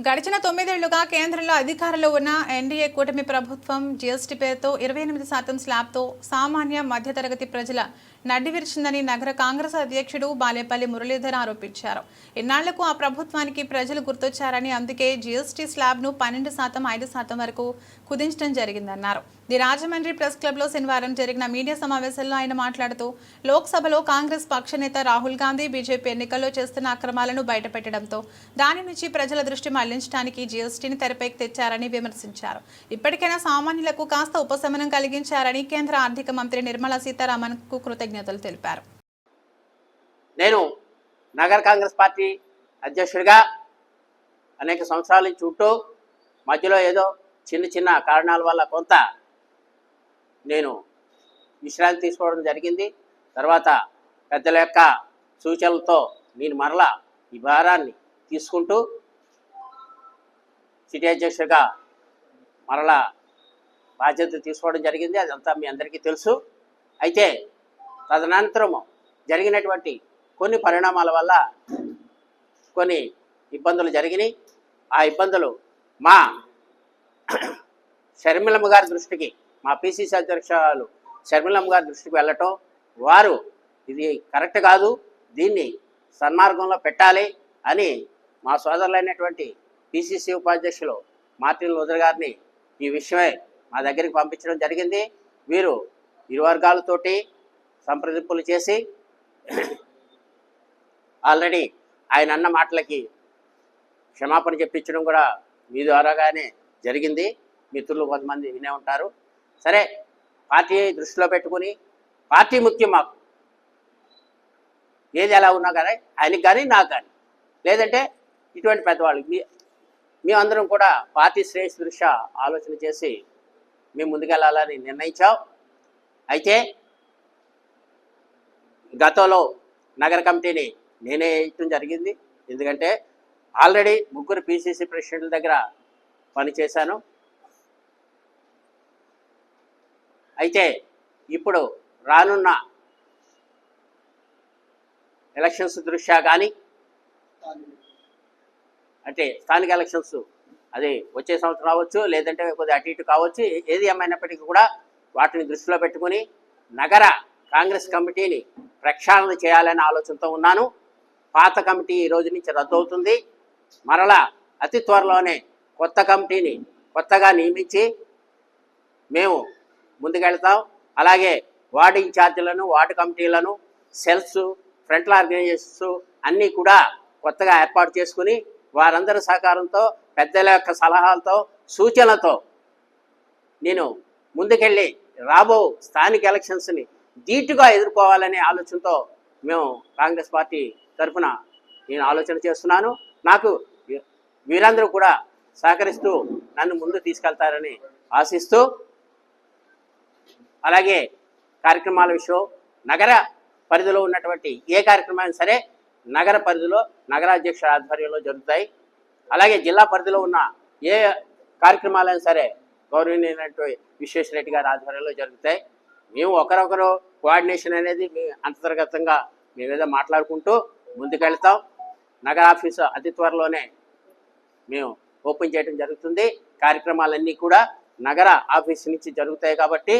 గడిచిన తొమ్మిదేళ్ళుగా కేంద్రంలో అధికారంలో ఉన్న ఎన్డీఏ కూటమి ప్రభుత్వం జీఎస్టీ పేరుతో ఇరవై ఎనిమిది శాతం స్లాబ్తో సామాన్య మధ్యతరగతి ప్రజల నడ్డి విరిచిందని నగర కాంగ్రెస్ అధ్యక్షుడు బాలేపల్లి మురళీధర్ ఆరోపించారు. ఇన్నాళ్ళకు ఆ ప్రభుత్వానికి ప్రజలు గుర్తొచ్చారని అందుకే జీఎస్టీ స్లాబ్ను పన్నెండు శాతం ఐదు శాతం వరకు కుదించడం జరిగిందన్నారు. ది రాజమండ్రి ప్రెస్ క్లబ్లో శనివారం జరిగిన మీడియా సమావేశంలో ఆయన మాట్లాడుతూ లోక్సభలో కాంగ్రెస్ పక్ష నేత రాహుల్ గాంధీ బీజేపీ ఎన్నికల్లో చేస్తున్న అక్రమాలను బయటపెట్టడంతో దాని నుంచి ప్రజల దృష్టి మళ్ళించడానికి జీఎస్టీని తెరపైకి తెచ్చారని విమర్శించారు. ఇప్పటికైనా సామాన్యులకు కాస్త ఉపశమనం కలిగించారని కేంద్ర ఆర్థిక మంత్రి నిర్మలా సీతారామన్కు కృతజ్ఞతలు తెలిపారు. నేను నగర కాంగ్రెస్ పార్టీ అధ్యక్షుడిగా అనేక సంవత్సరాల నుంచి ఉంటూ మధ్యలో ఏదో చిన్న చిన్న కారణాల వల్ల కొంత నేను విశ్రాంతి తీసుకోవడం జరిగింది. తర్వాత పెద్దల యొక్క సూచనలతో నేను మరలా ఈ భారాన్ని తీసుకుంటూ సిటీ అధ్యక్షుడిగా మరలా బాధ్యత తీసుకోవడం జరిగింది. అదంతా మీ అందరికీ తెలుసు. అయితే తదనంతరం జరిగినటువంటి కొన్ని పరిణామాల వల్ల కొన్ని ఇబ్బందులు జరిగినాయి. ఆ ఇబ్బందులు మా షర్మిలమ్మ గారి దృష్టికి మా పిసిసి అధ్యక్షురాలు షర్మిలమ్మ గారి దృష్టికి వెళ్ళటం వారు ఇది కరెక్ట్ కాదు దీన్ని సన్మార్గంలో పెట్టాలి అని మా సోదరులైనటువంటి పిసిసి ఉపాధ్యక్షులు మార్టిన్ లూథర్ గారిని ఈ విషయమై మా దగ్గరికి పంపించడం జరిగింది. వీరు ఇరు వర్గాలతోటి సంప్రదింపులు చేసి ఆల్రెడీ ఆయన అన్న మాటలకి క్షమాపణ చెప్పించడం కూడా మీ ద్వారాగానే జరిగింది. మిత్రులు కొంతమంది వినే ఉంటారు. సరే పార్టీ దృష్టిలో పెట్టుకుని పార్టీ ముఖ్యం మాకు. ఏది ఎలా ఉన్నా కానీ ఆయనకి కానీ నాకు కానీ. లేదంటే ఇటువంటి పెద్దవాళ్ళు మీ మేమందరం కూడా పార్టీ శ్రేయస్ దృష్ట్యా ఆలోచన చేసి మేము ముందుకెళ్ళాలని నిర్ణయించాం. అయితే గతంలో నగర కమిటీని నేనే వేయటం జరిగింది. ఎందుకంటే ఆల్రెడీ ముగ్గురు పిసిసి ప్రెసిడెంట్ల దగ్గర పనిచేశాను అయితే ఇప్పుడు రానున్న ఎలక్షన్స్ దృష్ట్యా కానీ అంటే స్థానిక ఎలక్షన్స్ అది వచ్చే సంవత్సరం కావచ్చు లేదంటే కొద్దిగా అటు ఇటు కావచ్చు ఏది ఏమైనప్పటికీ కూడా వాటిని దృష్టిలో పెట్టుకుని నగర కాంగ్రెస్ కమిటీని ప్రక్షాళన చేయాలనే ఆలోచనతో ఉన్నాను. పాత కమిటీ ఈ రోజు నుంచి రద్దవుతుంది. మరలా అతి త్వరలోనే కొత్త కమిటీని కొత్తగా నియమించి మేము ముందుకెళ్తాం. అలాగే వార్డు ఇన్ఛార్జీలను వార్డు కమిటీలను సెల్స్ ఫ్రంట్ల ఆర్గనైజేషన్స్ అన్నీ కూడా కొత్తగా ఏర్పాటు చేసుకుని వారందరి సహకారంతో పెద్దల యొక్క సలహాలతో సూచనలతో నేను ముందుకెళ్ళి రాబో స్థానిక ఎలక్షన్స్ని ధీటుగా ఎదుర్కోవాలనే ఆలోచనతో మేము కాంగ్రెస్ పార్టీ తరఫున నేను ఆలోచన చేస్తున్నాను. నాకు వీరందరూ కూడా సహకరిస్తూ నన్ను ముందు తీసుకెళ్తారని ఆశిస్తూ అలాగే కార్యక్రమాల విషయం నగర పరిధిలో ఉన్నటువంటి ఏ కార్యక్రమం సరే నగర పరిధిలో నగరాధ్యక్ష ఆధ్వర్యంలో జరుగుతాయి. అలాగే జిల్లా పరిధిలో ఉన్న ఏ కార్యక్రమాలైనా సరే గౌరవనీయమైనటువంటి విశ్వేశ్వరరెడ్డి గారి ఆధ్వర్యంలో జరుగుతాయి. మేము ఒకరొకరు కోఆర్డినేషన్ అనేది మీ అంతర్గతంగా మేమేదో మాట్లాడుకుంటూ ముందుకెళ్తాం. నగర ఆఫీసు అతి త్వరలోనే మేము ఓపెన్ చేయడం జరుగుతుంది. కార్యక్రమాలన్నీ కూడా నగర ఆఫీస్ నుంచి జరుగుతాయి కాబట్టి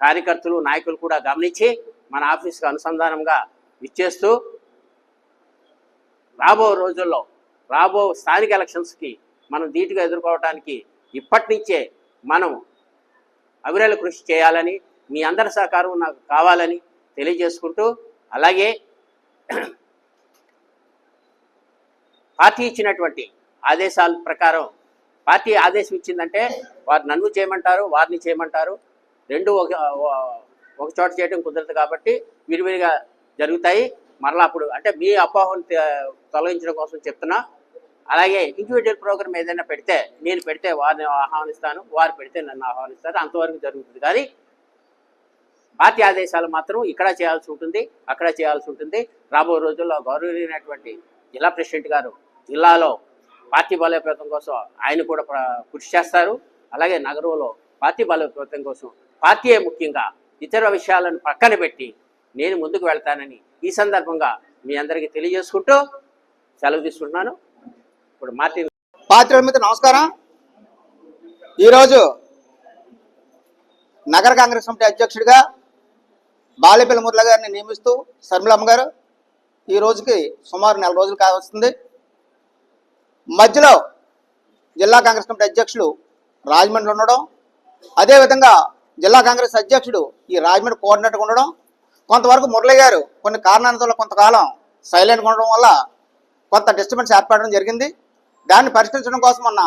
కార్యకర్తలు నాయకులు కూడా గమనించి మన ఆఫీస్కు అనుసంధానంగా ఇచ్చేస్తూ రాబో రోజుల్లో రాబో స్థానిక ఎలక్షన్స్కి మనం ధీటుగా ఎదుర్కోవడానికి ఇప్పటి నుంచే మనం అవిరల కృషి చేయాలని మీ అందరి సహకారం నాకు కావాలని తెలియజేసుకుంటూ అలాగే పార్టీ ఇచ్చినటువంటి ఆదేశాల ప్రకారం పార్టీ ఆదేశం ఇచ్చిందంటే వారు నన్ను చేయమంటారు వారిని చేయమంటారు. రెండు ఒక ఒక చోట చేయడం కుదరదు కాబట్టి విరివిరిగా జరుగుతాయి. మరలా అప్పుడు అంటే మీ అపోహను తొలగించడం కోసం చెప్తున్నా. అలాగే ఇండివిజువల్ ప్రోగ్రామ్ ఏదైనా పెడితే నేను పెడితే వారిని ఆహ్వానిస్తాను వారు పెడితే నన్ను ఆహ్వానిస్తారు. అంతవరకు జరుగుతుంది. కానీ పార్టీ ఆదేశాలు మాత్రం ఇక్కడ చేయాల్సి ఉంటుంది అక్కడ చేయాల్సి ఉంటుంది. రాబో రోజుల్లో గౌరవనీయమైనటువంటి జిల్లా ప్రెసిడెంట్ గారు జిల్లాలో పార్టీ బలోపేతం కోసం ఆయన కూడా కృషి చేస్తారు. అలాగే నగరంలో పార్టీ బలోపేతం కోసం పార్టీయే ముఖ్యంగా ఇతర విషయాలను పక్కన పెట్టి నేను ముందుకు వెళ్తానని ఈ సందర్భంగా మీ అందరికీ తెలియజేసుకుంటూ సెలవు తీసుకుంటున్నాను. ఇప్పుడు మార్టిన్ పాత్రికుల మీద నమస్కారం. ఈరోజు నగర కాంగ్రెస్ కమిటీ అధ్యక్షుడిగా బాలేపల్లి మురళి గారిని నియమిస్తూ శర్మిలమ్మ గారు ఈ రోజుకి సుమారు నెల రోజులు కావస్తుంది. మధ్యలో జిల్లా కాంగ్రెస్ కమిటీ అధ్యక్షులు రాజమండ్రి ఉండడం అదేవిధంగా జిల్లా కాంగ్రెస్ అధ్యక్షుడు ఈ రాజమండ్రి కోఆర్డినేటర్ ఉండడం కొంతవరకు మురళి గారు కొన్ని కారణాలతో కొంతకాలం సైలెంట్గా ఉండడం వల్ల కొంత డిస్టర్బెన్స్ ఏర్పడడం జరిగింది. దాన్ని పరిష్కరించడం కోసం మొన్న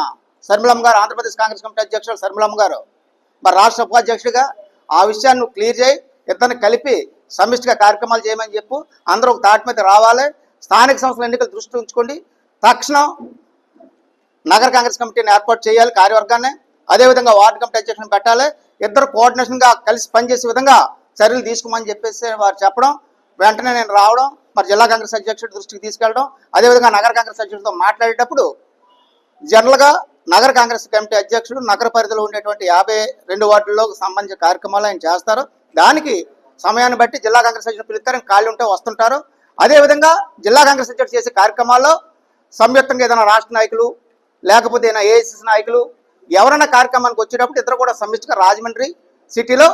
శర్మిలమ్మ గారు ఆంధ్రప్రదేశ్ కాంగ్రెస్ కమిటీ అధ్యక్షుడు శర్మిలమ్మ గారు మరి రాష్ట్ర ఉపాధ్యక్షుడిగా ఆ విషయాన్ని క్లియర్ చేయి. ఇద్దరిని కలిపి సమిష్టిగా కార్యక్రమాలు చేయమని చెప్పు. అందరూ ఒక తాటి మీద రావాలి. స్థానిక సంస్థల ఎన్నికలు దృష్టి ఉంచుకోండి. తక్షణం నగర కాంగ్రెస్ కమిటీని ఏర్పాటు చేయాలి కార్యవర్గాన్ని. అదేవిధంగా వార్డు కమిటీ అధ్యక్షులను పెట్టాలి. ఇద్దరు కోఆర్డినేషన్గా కలిసి పనిచేసే విధంగా చర్యలు తీసుకోమని చెప్పేసి వారు చెప్పడం. వెంటనే నేను రావడం. మరి జిల్లా కాంగ్రెస్ అధ్యక్షుడి దృష్టికి తీసుకెళ్ళడం. అదేవిధంగా నగర కాంగ్రెస్ అధ్యక్షుడితో మాట్లాడేటప్పుడు జనరల్గా నగర కాంగ్రెస్ కమిటీ అధ్యక్షుడు నగర పరిధిలో ఉండేటువంటి యాభై రెండు వార్డుల్లో సంబంధించిన కార్యక్రమాలు ఆయన చేస్తారు. దానికి సమయాన్ని బట్టి జిల్లా కాంగ్రెస్ అధ్యక్షుడు పిలుస్తారు. ఖాళీ ఉంటే వస్తుంటారు. అదేవిధంగా జిల్లా కాంగ్రెస్ అధ్యక్షుడు చేసే కార్యక్రమాల్లో సంయుక్తంగా ఏదైనా రాష్ట్ర నాయకులు లేకపోతే ఏదైనా ఏఐసిసి నాయకులు ఎవరైనా కార్యక్రమానికి వచ్చేటప్పుడు ఇద్దరు కూడా సమిష్టిగా రాజమండ్రి సిటీలో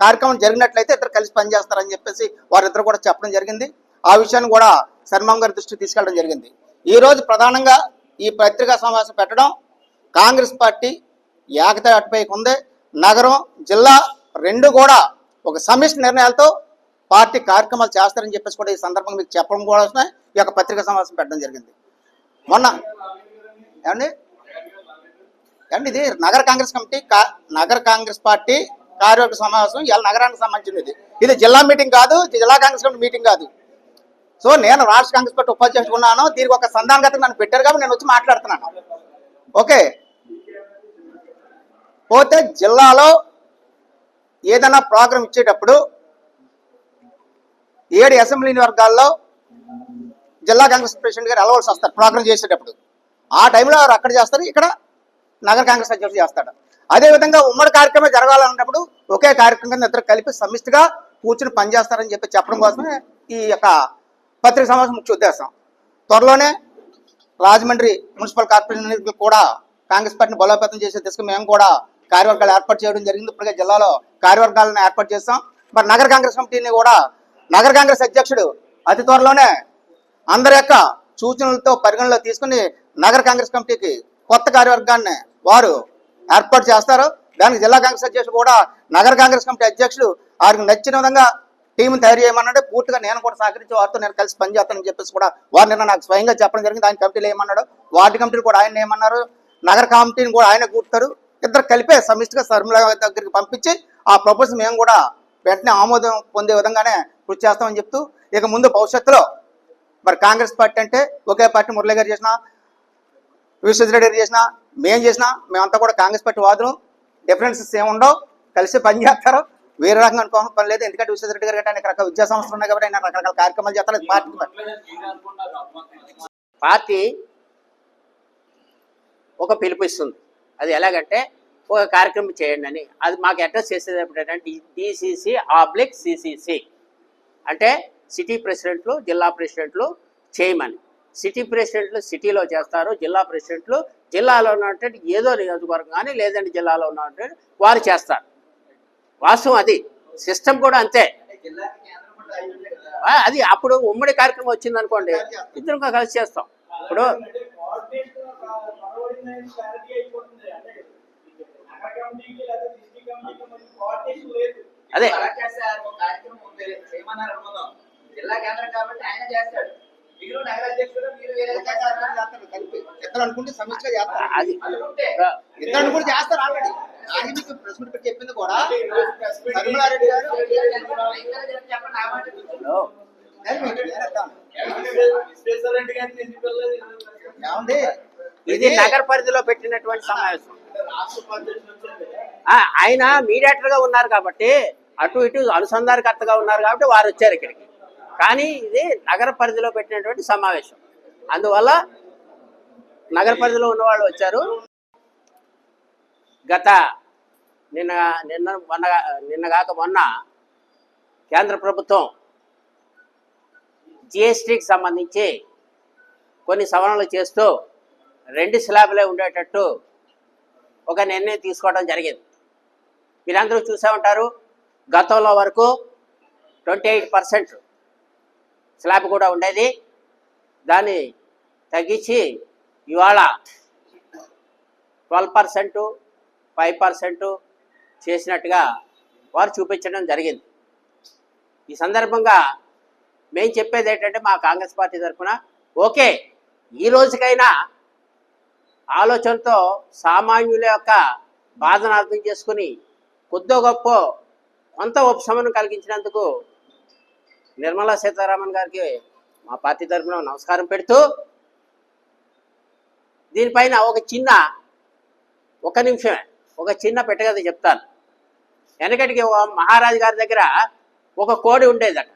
కార్యక్రమం జరిగినట్లయితే ఇద్దరు కలిసి పనిచేస్తారని చెప్పేసి వారిద్దరు కూడా చెప్పడం జరిగింది. ఆ విషయాన్ని కూడా శర్మం గారి దృష్టికి తీసుకెళ్ళడం జరిగింది. ఈరోజు ప్రధానంగా ఈ పత్రికా సమావేశం పెట్టడం కాంగ్రెస్ పార్టీ ఏకత అటుపైకి ఉంది నగరం జిల్లా రెండు కూడా ఒక సమిష్టి నిర్ణయాలతో పార్టీ కార్యక్రమాలు చేస్తారని చెప్పేసి కూడా ఈ సందర్భంగా మీకు చెప్పడం కూడా ఈ యొక్క పత్రికా సమావేశం పెట్టడం జరిగింది. మొన్న ఏమండి? ఏమండి ఇది నగర కాంగ్రెస్ కమిటీ కా- నగర కాంగ్రెస్ పార్టీ కార్యవర్గ సమావేశం ఇలా నగరానికి సంబంధించినది ఇది. జిల్లా మీటింగ్ కాదు జిల్లా కాంగ్రెస్ కమిటీ మీటింగ్ కాదు. సో నేను రాష్ట్ర కాంగ్రెస్ పార్టీ ఉపాధ్యక్షుడు ఉన్నాను దీనికి ఒక సంధానగత నన్ను పెట్టారు కాబట్టి నేను వచ్చి మాట్లాడుతున్నాను. ఓకే. పోతే జిల్లాలో ఏదైనా ప్రోగ్రాం ఇచ్చేటప్పుడు ఏడు అసెంబ్లీ వర్గాల్లో జిల్లా కాంగ్రెస్ ప్రెసిడెంట్ గారు వెళ్ళవలసి వస్తారు ప్రోగ్రాం చేసేటప్పుడు. ఆ టైంలో వారు అక్కడ చేస్తారు ఇక్కడ నగర కాంగ్రెస్ అధ్యక్షుడు చేస్తాడు. అదేవిధంగా ఉమ్మడి కార్యక్రమం జరగాలన్నప్పుడు ఒకే కార్యక్రమం కింద ఇద్దరు కలిపి సమిష్టిగా కూర్చుని పనిచేస్తారని చెప్పి చెప్పడం కోసమే ఈ యొక్క పత్రిక సమావేశం ముఖ్య ఉద్దేశం. త్వరలోనే రాజమండ్రి మున్సిపల్ కార్పొరేషన్ కూడా కాంగ్రెస్ పార్టీని బలోపేతం చేసే దిశగా మేము కూడా కార్యవర్గాలు ఏర్పాటు చేయడం జరిగింది. ఇప్పటికే జిల్లాలో కార్యవర్గాలను ఏర్పాటు చేస్తాం మరి నగర కాంగ్రెస్ కమిటీని కూడా నగర కాంగ్రెస్ అధ్యక్షుడు అతి త్వరలోనే అందరి యొక్క సూచనలతో పరిగణలో తీసుకుని నగర కాంగ్రెస్ కమిటీకి కొత్త కార్యవర్గాన్ని వారు ఏర్పాటు చేస్తారు. దానికి జిల్లా కాంగ్రెస్ అధ్యక్షుడు కూడా నగర కాంగ్రెస్ కమిటీ అధ్యక్షుడు వారికి నచ్చిన విధంగా టీం తయారు చేయమన్నాడు. పూర్తిగా నేను కూడా సహకరించి వారితో నేను కలిసి పనిచేస్తానని చెప్పేసి కూడా వారు నిన్న నాకు స్వయంగా చెప్పడం జరిగింది. ఆయన కమిటీలు ఏమన్నాడు వార్డు కమిటీలు కూడా ఆయన ఏమన్నారు. నగర కమిటీని కూడా ఆయన కూర్తారు ఇద్దరు కలిపే సమిష్టిగా శర్మిల దగ్గరికి పంపించి ఆ ప్రపోజల్ మేము కూడా వెంటనే ఆమోదం పొందే విధంగానే కృషి చేస్తామని చెప్తూ ఇక ముందు భవిష్యత్తులో మరి కాంగ్రెస్ పార్టీ అంటే ఒకే పార్టీ మురళి గారు చేసిన విశ్వజిరెడ్డి గారు చేసిన మేము చేసిన మేమంతా కూడా కాంగ్రెస్ పార్టీ వాదులు. డిఫరెన్సెస్ ఏముండవు కలిసి పనిచేస్తారు వేరే రకంగా అనుకోవాల్సిన పని లేదు. ఎందుకంటే విశ్వజిరెడ్డి గారు గట్రా రకరకాల విద్యా సంస్థలు ఉన్నాయి కాబట్టి ఆయన రకరకాల కార్యక్రమాలు చేస్తారు. పార్టీ పార్టీ ఒక పిలుపు ఇస్తుంది. అది ఎలాగంటే ఒక కార్యక్రమం చేయండి అని. అది మాకు అడ్రస్ చేసేది ఏంటంటే డిసిసి ఆబ్లిక్ సిసిసి అంటే సిటీ ప్రెసిడెంట్లు జిల్లా ప్రెసిడెంట్లు చేయమని. సిటీ ప్రెసిడెంట్లు సిటీలో చేస్తారు జిల్లా ప్రెసిడెంట్లు జిల్లాలో ఉన్నటువంటి ఏదో నియోజకవర్గం కానీ లేదంటే జిల్లాలో ఉన్నటువంటి వారు చేస్తారు. వాస్తవం అది. సిస్టమ్ కూడా అంతే. అది అప్పుడు ఉమ్మడి కార్యక్రమం వచ్చింది అనుకోండి ఇద్దరు కలిసి చేస్తాం. ఇప్పుడు అదే. జిల్లా కేంద్రం కాబట్టి ఆయన చేస్తాడు. మీరు నగర అధ్యక్షుడు మీరు వేరే చేస్తారా ఇద్దరు అనుకుంటే సమిష్టిగా చేస్తారు. అది. అనుకుంటే ఇద్దరు అనుకుంటే చేస్తారు ఆల్రెడీ. మీకు ప్రెస్ మీట్ పెట్టి చెప్పింది కూడా గారు. చెప్పండి ఇది నగర పరిధిలో పెట్టినటువంటి సమావేశం. ఆయన మీడియేటర్గా ఉన్నారు కాబట్టి అటు ఇటు అనుసంధానకర్తగా ఉన్నారు కాబట్టి వారు వచ్చారు ఇక్కడికి. కానీ ఇది నగర పరిధిలో పెట్టినటువంటి సమావేశం. అందువల్ల నగర పరిధిలో ఉన్న వాళ్ళు వచ్చారు. గత నిన్న నిన్న మొన్న నిన్నగాక మొన్న కేంద్ర ప్రభుత్వం జిఎస్టీకి సంబంధించి కొన్ని సవరణలు చేస్తూ రెండు స్లాబ్లే ఉండేటట్టు ఒక నిర్ణయం తీసుకోవడం జరిగింది. మీరందరూ చూసే ఉంటారు గతంలో వరకు ట్వంటీ ఎయిట్ పర్సెంట్ స్లాబ్ కూడా ఉండేది. దాన్ని తగ్గించి ఇవాళ ట్వెల్వ్ పర్సెంట్ ఫైవ్ పర్సెంట్ చేసినట్టుగా వారు చూపించడం జరిగింది. ఈ సందర్భంగా మేము చెప్పేది ఏంటంటే మా కాంగ్రెస్ పార్టీ తరఫున ఓకే ఈ రోజుకైనా ఆలోచనతో సామాన్యుల యొక్క బాధను అర్థం చేసుకుని కొద్దో గొప్ప కొంత ఉపశమనం కలిగించినందుకు నిర్మలా సీతారామన్ గారికి మా పార్టీ తరఫున నమస్కారం పెడుతూ దీనిపైన ఒక చిన్న ఒక నిమిషమే ఒక చిన్న పెట్టగది చెప్తాను. వెనకటికి మహారాజు గారి దగ్గర ఒక కోడి ఉండేదట.